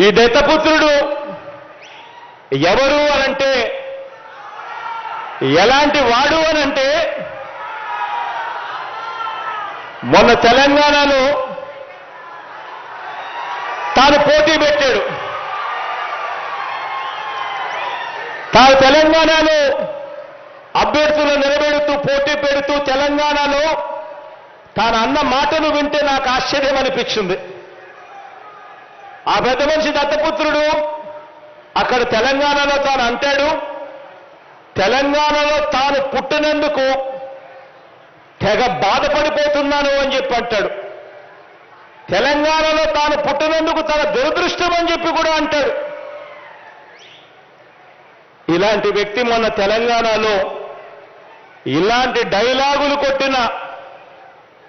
ఈ దత్తపుత్రుడు ఎవరు అనంటే ఎలాంటి వాడు అనంటే మొన్న తెలంగాణలో తాను పోటీ పెట్టాడు. తాను తెలంగాణలో అభ్యర్థులు నిలబెడుతూ పోటీ పెడుతూ తెలంగాణలో తాను అన్న మాటలు వింటే నాకు ఆశ్చర్యం అనిపించింది. ఆ పెద్ద మనిషి దత్తపుత్రుడు అక్కడ తెలంగాణలో తాను అంటాడు తెలంగాణలో తాను పుట్టినందుకు తెగ బాధపడిపోతున్నాను అని చెప్పి అంటాడు. తెలంగాణలో తాను పుట్టినందుకు తన దురదృష్టం అని చెప్పి కూడా అంటాడు. ఇలాంటి వ్యక్తి మొన్న తెలంగాణలో ఇలాంటి డైలాగులు కొట్టిన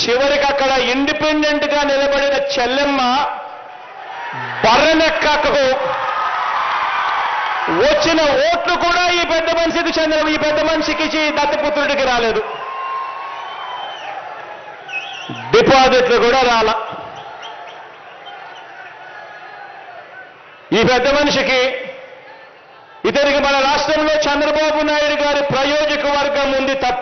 చివరికి అక్కడ ఇండిపెండెంట్గా నిలబడిన చెల్లెమ్మ బర్రెనెక్కకు వచ్చిన ఓట్లు కూడా ఈ పెద్ద మనిషికి చెందిన ఈ పెద్ద మనిషికి ఈ దత్తపుత్రుడికి రాలేదు. డిపాజిట్లు కూడా రాల. ఈ పెద్ద మనిషికి ఇతనికి మన రాష్ట్రంలో చంద్రబాబు నాయుడు గారి ప్రయోజక వర్గం ఉంది తప్ప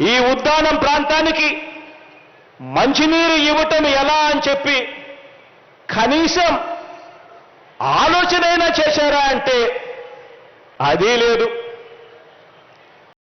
ఈ ఉద్యానం ప్రాంతానికి మంచినీరు ఇవ్వటం ఎలా అని చెప్పి కనీసం ఆలోచనైనా చేశారా అంటే అదీ లేదు.